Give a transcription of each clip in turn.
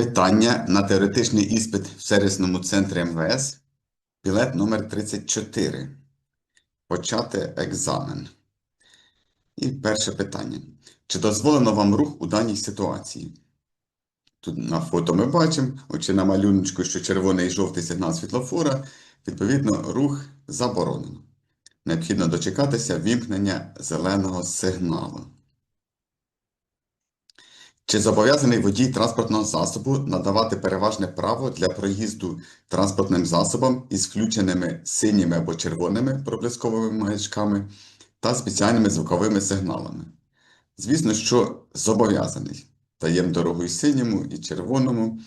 Питання на теоретичний іспит в сервісному центрі МВС. Білет номер 34. Почати екзамен. І перше питання. Чи дозволено вам рух у даній ситуації? Тут на фото ми бачимо, чи на малюночку, що червоний і жовтий сигнал світлофора, відповідно, рух заборонено. Необхідно дочекатися вімкнення зеленого сигналу. Чи зобов'язаний водій транспортного засобу надавати переважне право для проїзду транспортним засобом із включеними синіми або червоними проблисковими маячками та спеціальними звуковими сигналами? Звісно, що зобов'язаний. Даємо дорогу і синьому, і червоному.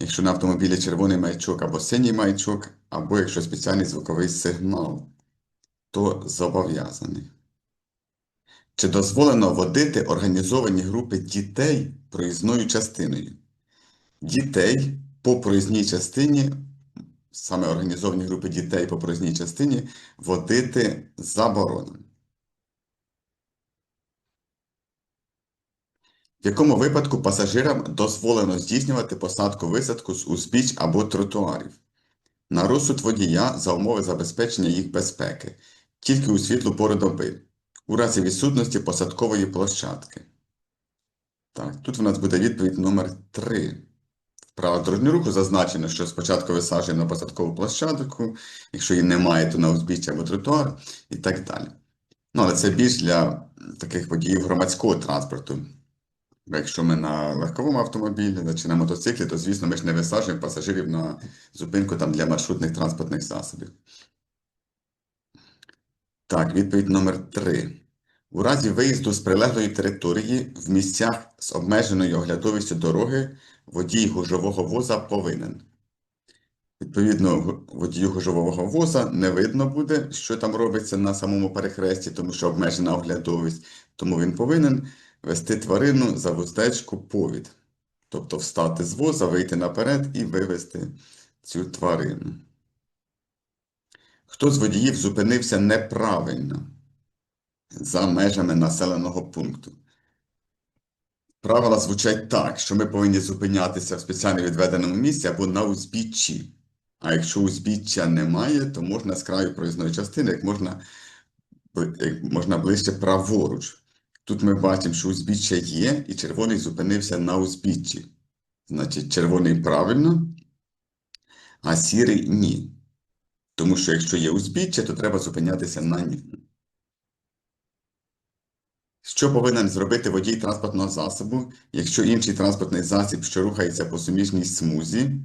Якщо на автомобілі червоний маячок або синій маячок, або якщо спеціальний звуковий сигнал, то зобов'язаний. Чи дозволено водити організовані групи дітей проїзною частиною? Дітей по проїзній частині, саме організовані групи дітей по проїзній частині, водити заборонено. В якому випадку пасажирам дозволено здійснювати посадку-висадку з узбіч або тротуарів? На розсуд водія за умови забезпечення їх безпеки, тільки у світлу пору доби у разі відсутності посадкової площадки. Так, тут у нас буде відповідь номер 3. В правилах дорожнього руху зазначено, що спочатку висаджуємо на посадкову площадку, якщо її немає, то на узбіччя або тротуар і так далі. Ну, але це більш для таких водіїв громадського транспорту. Бо якщо ми на легковому автомобілі чи на мотоциклі, то, звісно, ми ж не висаджуємо пасажирів на зупинку там, для маршрутних транспортних засобів. Так, відповідь номер 3. У разі виїзду з прилеглої території в місцях з обмеженою оглядовістю дороги водій гужового воза повинен. Відповідно, водію гужового воза не видно буде, що там робиться на самому перехресті, тому що обмежена оглядовість. Тому він повинен вести тварину за вуздечку повід. Тобто встати з воза, вийти наперед і вивести цю тварину. Хто з водіїв зупинився неправильно за межами населеного пункту? Правила звучать так, що ми повинні зупинятися в спеціально відведеному місці або на узбіччі. А якщо узбіччя немає, то можна з краю проїзної частини, як можна, як можна ближче праворуч. Тут ми бачимо, що узбіччя є, і червоний зупинився на узбіччі. Значить, червоний правильно, а сірий ні. Тому що якщо є узбіччя, то треба зупинятися на ньому. Що повинен зробити водій транспортного засобу, якщо інший транспортний засіб, що рухається по суміжній смузі,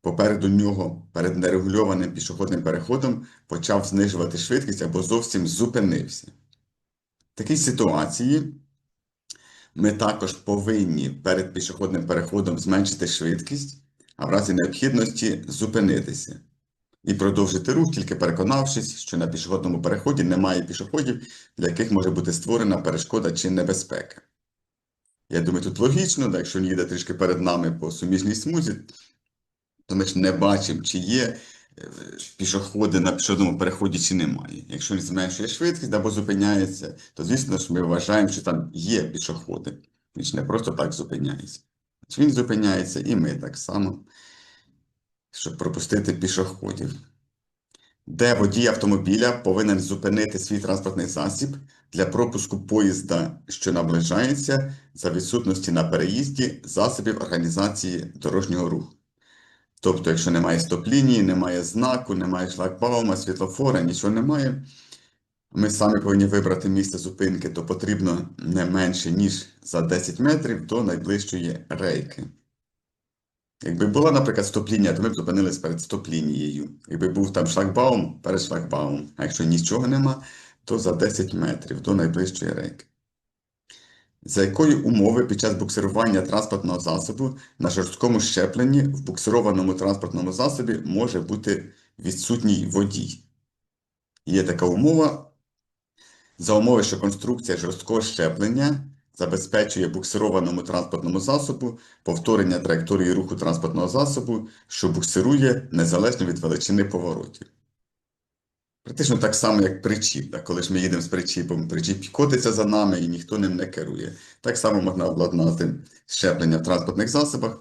попереду нього перед нерегульованим пішохідним переходом почав знижувати швидкість або зовсім зупинився? В такій ситуації ми також повинні перед пішохідним переходом зменшити швидкість, а в разі необхідності зупинитися і продовжити рух, тільки переконавшись, що на пішохідному переході немає пішоходів, для яких може бути створена перешкода чи небезпека. Я думаю, тут логічно, да, якщо він їде трішки перед нами по суміжній смузі, то ми ж не бачимо, чи є е, пішоходи на пішохідному переході, чи немає. Якщо він зменшує швидкість або зупиняється, то звісно ж ми вважаємо, що там є пішоходи. Він ж не просто так зупиняється. Він зупиняється, і ми так само щоб пропустити пішоходів. Де водій автомобіля повинен зупинити свій транспортний засіб для пропуску поїзда, що наближається, за відсутності на переїзді засобів організації дорожнього руху. Тобто, якщо немає стоп-лінії, немає знаку, немає шлагбаума, світлофора, нічого немає, ми самі повинні вибрати місце зупинки, то потрібно не менше, ніж за 10 метрів до найближчої рейки. Якби була, наприклад, стоп-лінія, то ми б зупинились перед стоп-лінією. Якби був там шлагбаум, перед шлагбаумом. А якщо нічого нема, то за 10 метрів до найближчої рейки. За якої умови під час буксирування транспортного засобу на жорсткому щепленні в буксированому транспортному засобі може бути відсутній водій? Є така умова. За умови, що конструкція жорсткого щеплення забезпечує буксированому транспортному засобу повторення траєкторії руху транспортного засобу, що буксирує незалежно від величини поворотів. Практично так само, як причіп. Так? Коли ж ми їдемо з причіпом, причіп котиться за нами і ніхто ним не керує. Так само можна обладнати щеплення в транспортних засобах.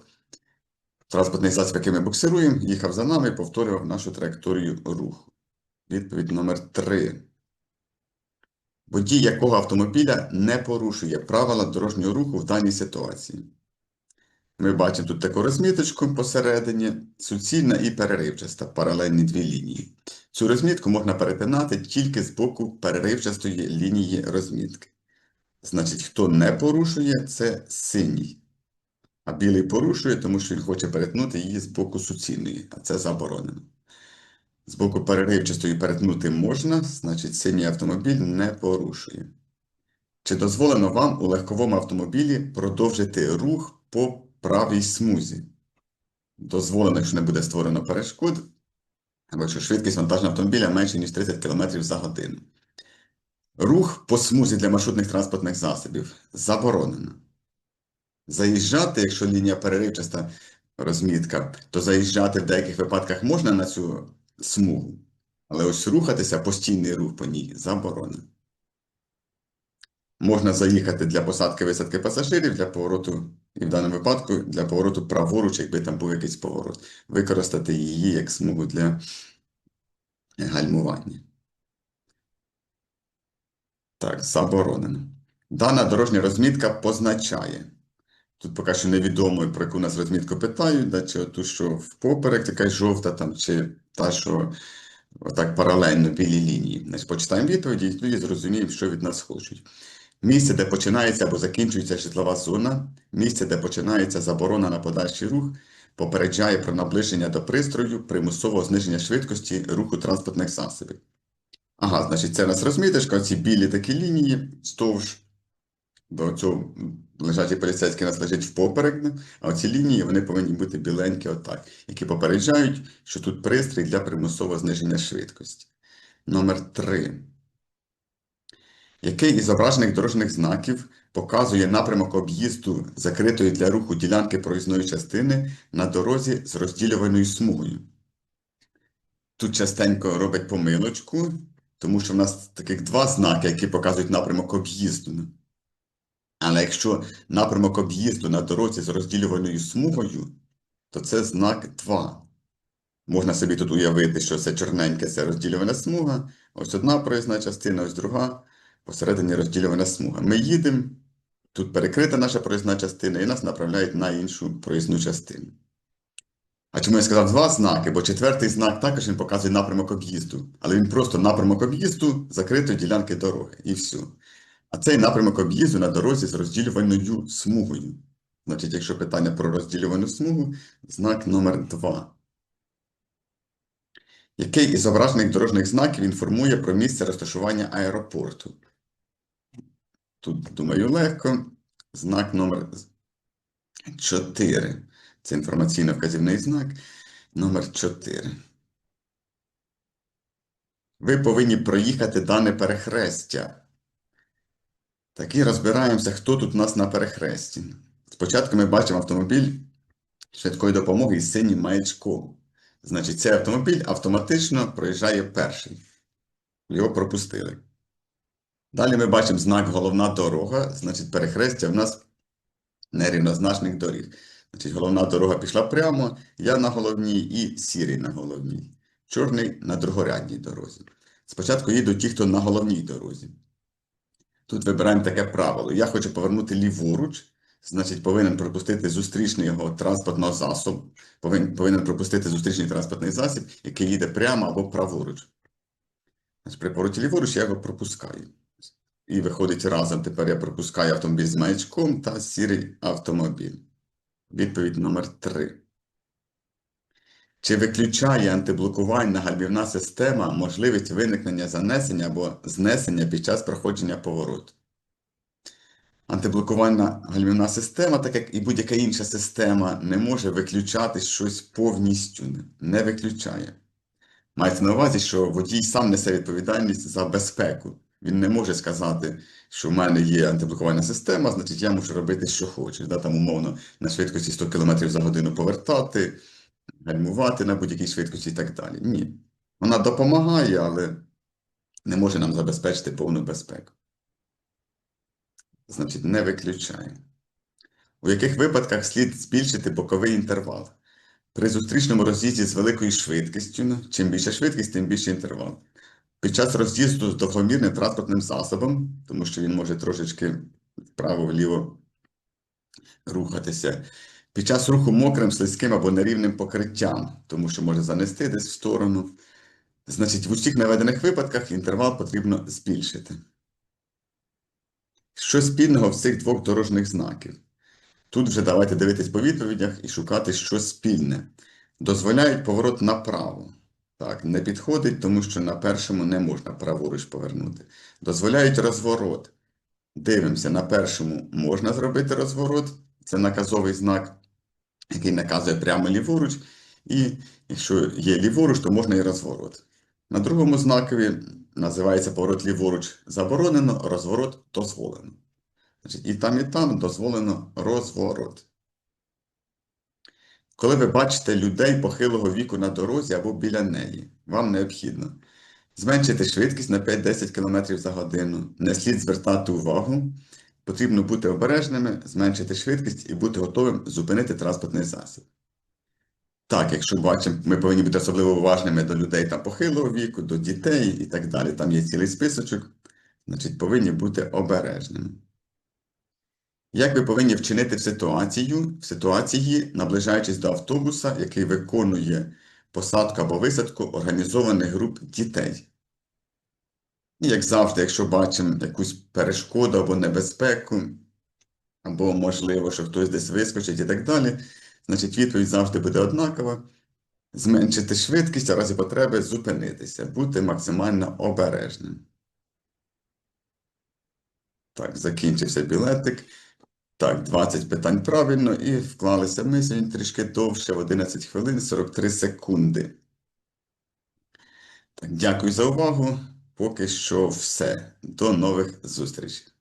Транспортний засіб, який ми буксируємо, їхав за нами і повторював нашу траєкторію руху. Відповідь номер 3. Водій якого автомобіля не порушує правила дорожнього руху в даній ситуації. Ми бачимо тут таку розміточку посередині, суцільна і переривчаста, паралельні дві лінії. Цю розмітку можна перетинати тільки з боку переривчастої лінії розмітки. Значить, хто не порушує, це синій. А білий порушує, тому що він хоче перетнути її з боку суцільної, а це заборонено. З боку переривчастої перетнути можна, значить синій автомобіль не порушує. Чи дозволено вам у легковому автомобілі продовжити рух по правій смузі? Дозволено, якщо не буде створено перешкод, або якщо швидкість вантажного автомобіля менше, ніж 30 км за годину. Рух по смузі для маршрутних транспортних засобів заборонено. Заїжджати, якщо лінія переривчаста розмітка, то заїжджати в деяких випадках можна на цю смугу, але ось рухатися, постійний рух по ній заборонено. Можна заїхати для посадки висадки пасажирів, для повороту, і в даному випадку для повороту праворуч, якби там був якийсь поворот, використати її як смугу для гальмування. Так, заборонено. Дана дорожня розмітка позначає. Тут поки що невідомо, про яку нас розмітку питають, да, чи ту, що впоперек, якась жовта, там, чи та, що отак паралельно білій лінії. Значить, почитаємо відповіді і тоді зрозуміємо, що від нас хочуть. Місце, де починається або закінчується житлова зона, місце, де починається заборона на подальший рух, попереджає про наближення до пристрою примусового зниження швидкості руху транспортних засобів. Ага, значить, це у нас розміточка, оці білі такі лінії вздовж до цього лежачий поліцейський у нас лежить впоперек, а оці лінії вони повинні бути біленькі отак, які попереджають, що тут пристрій для примусового зниження швидкості. Номер 3. Який із зображених дорожніх знаків показує напрямок об'їзду закритої для руху ділянки проїзної частини на дорозі з розділюваною смугою? Тут частенько робить помилочку, тому що в нас таких два знаки, які показують напрямок об'їзду. Але якщо напрямок об'їзду на дорозі з розділюваною смугою, то це знак 2. Можна собі тут уявити, що це чорненьке це розділювана смуга, ось одна проїзна частина, ось друга, посередині розділювана смуга. Ми їдемо, тут перекрита наша проїзна частина, і нас направляють на іншу проїзну частину. А чому я сказав два знаки? Бо четвертий знак також він показує напрямок об'їзду, але він просто напрямок об'їзду закритої ділянки дороги, і все. А цей напрямок об'їзду на дорозі з розділюваною смугою. Значить, якщо питання про розділювану смугу, знак номер 2. Який із зображених дорожніх знаків інформує про місце розташування аеропорту? Тут, думаю, легко. Знак номер 4. Це інформаційно-вказівний знак номер 4. Ви повинні проїхати дане перехрестя. Так і розбираємося, хто тут у нас на перехресті. Спочатку ми бачимо автомобіль швидкої допомоги із синім маячком. Значить, цей автомобіль автоматично проїжджає перший. Його пропустили. Далі ми бачимо знак головна дорога, значить, перехрестя в нас нерівнозначних доріг. Значить, головна дорога пішла прямо, я на головній і сірий на головній. Чорний на другорядній дорозі. Спочатку їдуть ті, хто на головній дорозі. Тут вибираємо таке правило. Я хочу повернути ліворуч, значить, повинен пропустити зустрічний його транспортного засобу, повинен, повинен пропустити зустрічний транспортний засіб, який їде прямо або праворуч. Значить, при повороті ліворуч я його пропускаю. І виходить разом. Тепер я пропускаю автомобіль з маячком та сірий автомобіль. Відповідь номер 3. Чи виключає антиблокувальна гальмівна система можливість виникнення занесення або знесення під час проходження повороту? Антиблокувальна гальмівна система, так як і будь-яка інша система, не може виключати щось повністю, не виключає. Мається на увазі, що водій сам несе відповідальність за безпеку. Він не може сказати, що в мене є антиблокувальна система, значить я можу робити, що хочу. Да, там умовно на швидкості 100 км за годину повертати, гальмувати на будь-якій швидкості і так далі. Ні. Вона допомагає, але не може нам забезпечити повну безпеку. Значить, не виключає. У яких випадках слід збільшити боковий інтервал? При зустрічному роз'їзді з великою швидкістю, чим більша швидкість, тим більший інтервал. Під час роз'їзду з довгомірним транспортним засобом, тому що він може трошечки вправо-вліво рухатися. Під час руху мокрим, слизьким або нерівним покриттям, тому що може занести десь в сторону. Значить, в усіх наведених випадках інтервал потрібно збільшити. Що спільного в цих двох дорожніх знаків? Тут вже давайте дивитись по відповідях і шукати, що спільне. Дозволяють поворот направо. Так, не підходить, тому що на першому не можна праворуч повернути. Дозволяють розворот. Дивимося, на першому можна зробити розворот. Це наказовий знак, який наказує прямо ліворуч. І якщо є ліворуч, то можна і розворот. На другому знакові називається поворот ліворуч заборонено, розворот дозволено. І там, і там дозволено розворот. Коли ви бачите людей похилого віку на дорозі або біля неї, вам необхідно зменшити швидкість на 5-10 км за годину. Не слід звертати увагу. Потрібно бути обережними, зменшити швидкість і бути готовим зупинити транспортний засіб. Так, якщо бачимо, ми повинні бути особливо уважними до людей там похилого віку, до дітей і так далі. Там є цілий списочок. Значить, повинні бути обережними. Як ви повинні вчинити в ситуацію, в ситуації, наближаючись до автобуса, який виконує посадку або висадку організованих груп дітей? Як завжди, якщо бачимо якусь перешкоду або небезпеку, або можливо, що хтось десь вискочить і так далі, значить відповідь завжди буде однакова. Зменшити швидкість, а разі потреби зупинитися, бути максимально обережним. Так, закінчився білетик. Так, 20 питань правильно і вклалися ми сьогодні трішки довше в 11 хвилин 43 секунди. Так, дякую за увагу. Поки що все. До нових зустрічей.